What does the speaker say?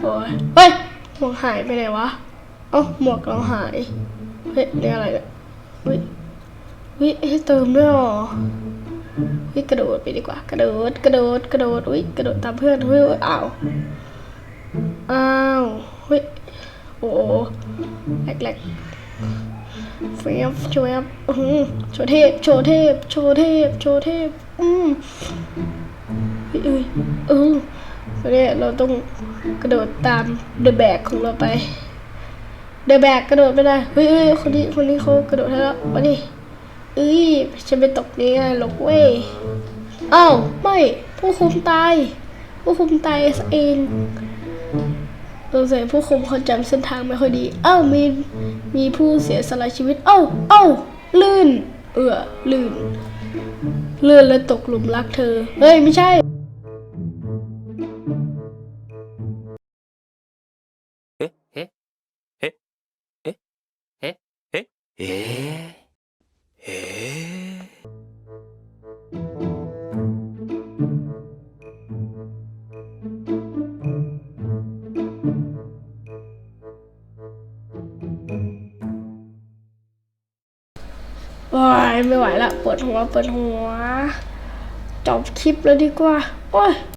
โอ้ยเฮ้ยหมวกหายไปไหนวะ เอ้าหมวกเราหาย เฮ้ยนี่อะไรเนี่ยเฮ้ยเฮ้ยให้เติมด้วยหรอเฮ้ยกระโดดไปดีกว่า กระโดด กระโดด กระโดดอุ้ยกระโดดตามเพื่อนเฮ้ยอ้าวอ้าวเฮ้ยโอ้โหแหลกเฟียบโชว์ยับอื้อหือโชว์เทพ โชว์เทพ โชว์เทพ โชว์เทพ อืมเฮ้ยเอ้ย เอนนี้เราต้องกระโดดตามเดอะแบกของเราไป เดอะแบกกระโดดไม่ได้เฮ้ยคนนี้คนนี้เขากระโดดได้แล้วมาดิเอ้ยฉันไปตกนี่ไงหรอกเว้ยอ้าวไม่ผู้คุมตายผู้คุมตายเองสงสัยผู้คุมเขาจำเส้นทางไม่ค่อยดีเอ้ามีมีผู้เสียสละชีวิต เอ้าเอ้าลื่น เอือลื่นเลื่อนแล้วตกหลุมรักเธอ เฮ้ย ไม่ใช่ เอ๊เวายไม่ไหวละปวดหัวปวดหัว จบคลิปแล้วดีกว่า โอ้ย